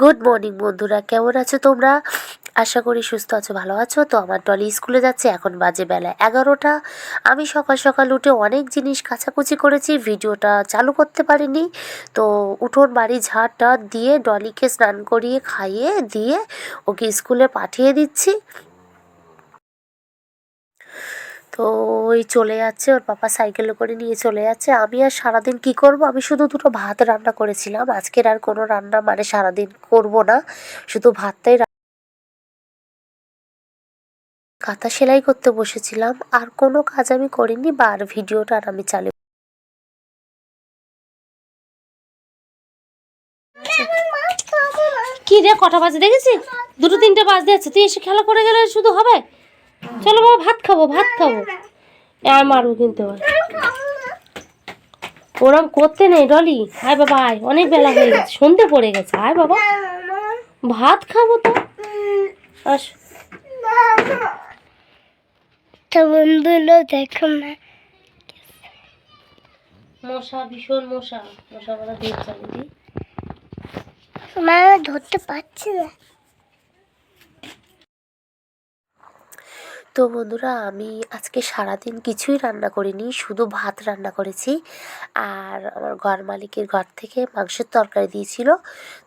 Good morning বন্ধুরা। কেমন আছো তোমরা? আশা করি সুস্থ আছো, ভালো আছো। তো আমার ডলি স্কুলে যাচ্ছে, এখন বাজে বেলা এগারোটা। আমি সকাল সকাল উঠে অনেক জিনিস কাছাকুচি করেছি, ভিডিওটা চালু করতে পারিনি। তো উঠোন, বাড়ি ঝাড় ঝাড়টা দিয়ে ডলিকে স্নান করিয়ে, খাইয়ে দিয়ে ওকে স্কুলে পাঠিয়ে দিচ্ছি। তো ওই চলে যাচ্ছে, ওর পাপা সাইকেলে করে নিয়ে চলে যাচ্ছে। আমি আর সারাদিন কি করব? আমি শুধু দুটো ভাত রান্না করেছিলাম। আজকের আর কোনো রান্না মানে সারাদিন করব না। শুধু ভাতটাই কাঁথা সেলাই করতে বসেছিলাম। আর কোনো কাজ আমি করিনি, বা আর ভিডিওটা আর আমি চালু কি রে, কটা বাজে দেখেছি দুটো তিনটে বাজতে যাচ্ছে। তুই এসে খেলা করে গেলে শুধু হবে? চলো বাবা ভাত খাব ভাত খাব। আর মারবো কিন্তু। ওরম করতে নেই ডলি। আয় বাবা আয় অনেক বেলা হয়ে গেছে সন্ধে পড়ে গেছে। আয় বাবা। ভাত খাব তো। আস। তো বন্ধুরা দেখো না। মশা ভীষণ মশা। মশা বলা মা ধরতে পারছি না। তো বন্ধুরা, আমি আজকে সারাদিন কিছুই রান্না করিনি, শুধু ভাত রান্না করেছি। আর আমার ঘর মালিকের ঘর থেকে মাংসের তরকারি দিয়েছিল।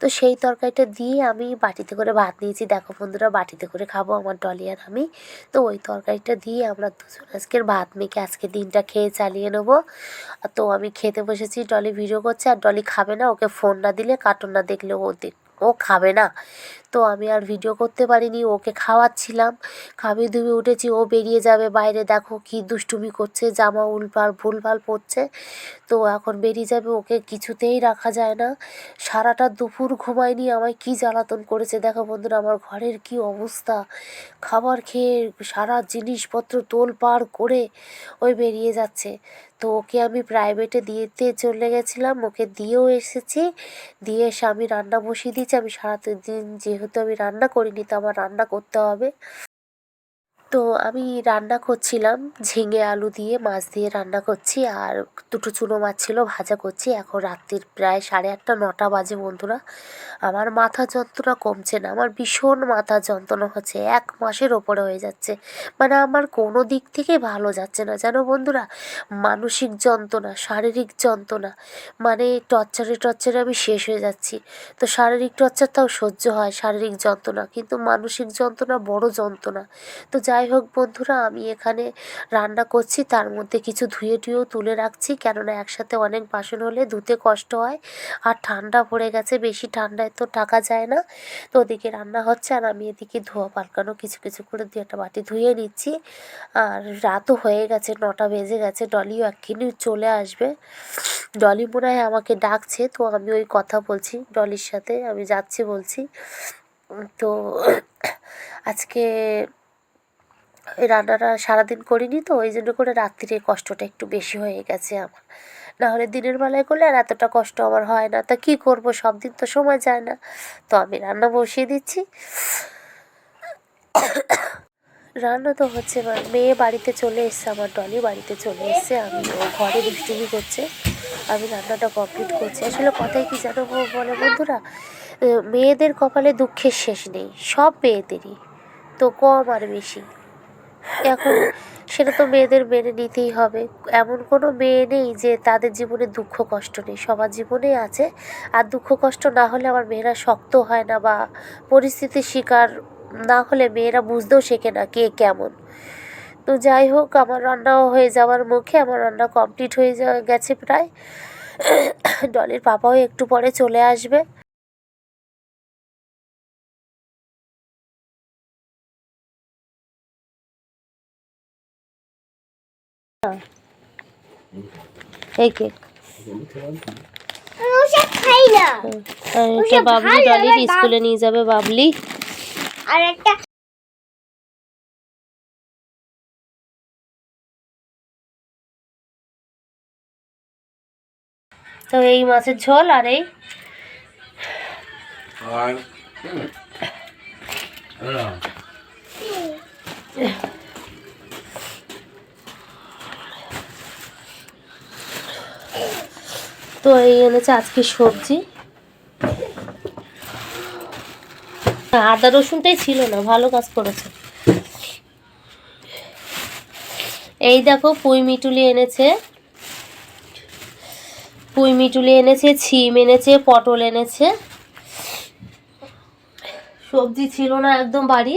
তো সেই তরকারিটা দিয়ে আমি বাটিতে করে ভাত নিয়েছি। দেখো বন্ধুরা, বাটিতে করে খাব আমার ডলি আর আমি। তো ওই তরকারিটা দিয়ে আমরা দুজন আজকের ভাত মেখে আজকে দিনটা খেয়ে চালিয়ে নেব। তো আমি খেতে বসেছি, ডলি ভিডিও করছে আর ডলি খাবে না। ওকে ফোন না দিলে কার্টুন না দেখলে ও ও খাবে না। তো আমি আর ভিডিও করতে পারিনি, ওকে খাওয়াচ্ছিলাম। খাবে দুবে উঠেছি, ও বেরিয়ে যাবে বাইরে, দেখো কি দুষ্টুমি করছে, জামা উলপাল ভুলভাল পড়ছে তো এখন বেরিয়ে যাবে, ওকে কিছুতেই রাখা যায় না। সারাটা দুপুর ঘুমায়নি, আমায় কি জ্বালাতন করেছে, দেখো বন্ধুরা, আমার ঘরের কি অবস্থা। খাবার খেয়ে সারা জিনিসপত্র তোলপাড় করে ওই বেরিয়ে যাচ্ছে। তো ওকে আমি প্রাইভেটে দিতে চলে গেছিলাম, ওকে দিয়েও এসেছি। দিয়ে এসে আমি রান্না বসিয়ে দিয়েছি, আমি সারাদিন যেহেতু আমি রান্না করিনি তো আমার রান্না করতে হবে। তো আমি রান্না করছিলাম, ঝিঙে আলু দিয়ে মাছ দিয়ে রান্না করছি আর দুটো চুনো মাছ ছিল, ভাজা করছি। এখন রাত্রির প্রায় সাড়ে আটটা, নটা বাজে বন্ধুরা। আমার মাথা যন্ত্রণা কমছে না, আমার ভীষণ মাথা যন্ত্রণা হচ্ছে, এক মাসের ওপরে হয়ে যাচ্ছে। মানে আমার কোনো দিক থেকে ভালো যাচ্ছে না, জানো বন্ধুরা? মানসিক যন্ত্রণা, শারীরিক যন্ত্রণা মানে টর্চারে টর্চারে আমি শেষ হয়ে যাচ্ছি। তো শারীরিক টর্চার তাও সহ্য হয়, শারীরিক যন্ত্রণা, কিন্তু মানসিক যন্ত্রণা বড় যন্ত্রণা। তো যাই হোক বন্ধুরা, আমি এখানে রান্না করছি। তার মধ্যে কিছু ধুয়ে টুয়েও তুলে রাখছি। কেননা একসাথে অনেক বাসন হলে ধুতে কষ্ট হয় আর ঠান্ডা পড়ে গেছে, বেশি ঠান্ডায় তো টাকা যায় না। তো ওদিকে রান্না হচ্ছে আর আমি এদিকে ধোয়া পাল্টানো কিছু কিছু করে দিয়ে একটা বাটি ধুয়ে নিচ্ছি। আর রাতও হয়ে গেছে, নটা বেজে গেছে, ডলিও একদিনই চলে আসবে। ডলি মনে হয় আমাকে ডাকছে, তো আমি ওই কথা বলছি ডলির সাথে, আমি যাচ্ছি বলছি। তো আজকে এই রান্নাটা সারাদিন করিনি তো, ওই জন্য করে রাত্রিরে কষ্টটা একটু বেশি হয়ে গেছে আমার। না হলে দিনের বেলায় করলে আর এতটা কষ্ট আমার হয় না। তা কী করব? সব দিন তো সময় যায় না। তো আমি রান্না বসিয়ে দিচ্ছি। রান্না তো হচ্ছে মেয়ে বাড়িতে চলে এসছে, আমার ডলি বাড়িতে চলে এসছে। আমি ঘরে দুষ্টুমি করছে। আমি রান্নাটা কমপ্লিট করছি। আসলে কথাই কি জানো বলে বন্ধুরা? মেয়েদের কপালে দুঃখের শেষ নেই। সব মেয়েদেরই। তো কম আর বেশি। এখন সেটা তো মেয়েদের মেনে নিতেই হবে। এমন কোনো মেয়ে নেই যে তাদের জীবনে দুঃখ কষ্ট নেই। সবার জীবনেই আছে আর দুঃখ কষ্ট না হলে আমার মেয়েরা শক্ত হয় না বা পরিস্থিতির শিকার না হলে মেয়েরা বুঝতেও শেখে না কে কেমন। তো যাই হোক, আমার রান্নাও হয়ে যাওয়ার মুখে, আমার রান্না কমপ্লিট হয়ে গেছে প্রায়। ডলির পাপাও একটু পরে চলে আসবে। এই বাবলি ডলির স্কুলে নিয়ে যাবে বাবলি। আর একটা তো এই মাছের ঝোল আর এই আর তো এই এনেছে আজকে সবজি। আদা রসুনটাই ছিল না, ভালো কাজ করেছে। এই দেখো পুঁই মিটুলি এনেছে। পুঁই মিটুলি এনেছে, ছিম এনেছে, পটল এনেছে। সবজি ছিল না একদম বাড়ি।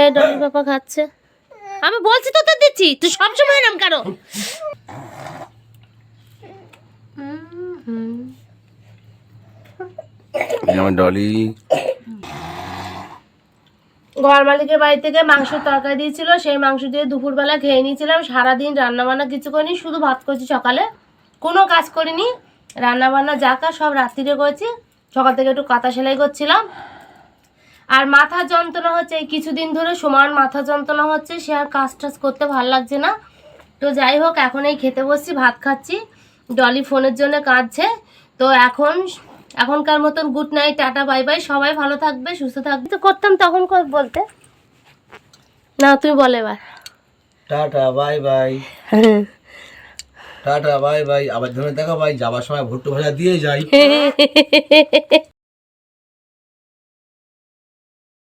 এ, ডলি পাপা খাচ্ছে। আমি বলছি তো দিচ্ছি, তুই সবসময় এরম কেন? ঘর মালিকের বাড়ি থেকে মাংসের তরকারি দিয়েছিল, সেই মাংস দিয়ে দুপুরবেলা খেয়ে নিয়েছিলাম, সারাদিন রান্নাবান্না কিছু করিনি শুধু ভাত করছি সকালে। কোনো কাজ করিনি, রান্নাবান্না যা কাজ সব রাত্রিরে করেছি, সকাল থেকে একটু কাঁথা সেলাই করছিলাম। আর মাথা যন্ত্রণা হচ্ছে, এই কিছুদিন ধরে সমান মাথা যন্ত্রণা হচ্ছে, সে আর কাজ টাজ করতে ভালো লাগছে না। তো যাই হোক, এখন এই খেতে বসছি, ভাত খাচ্ছি, ডলি ফোনের জন্য কাঁদছে। তো এখন এখনকার মতন good night tata bye bye সবাই ভালো থাকবে সুস্থ থাকবে। তো করতাম তখন বলতে। না তুমি বলে এবার। Tata bye bye tata bye bye আবার ধরে দেখা ভাই যাবার সময় ভুট্টু ভাজা দিয়ে যাই।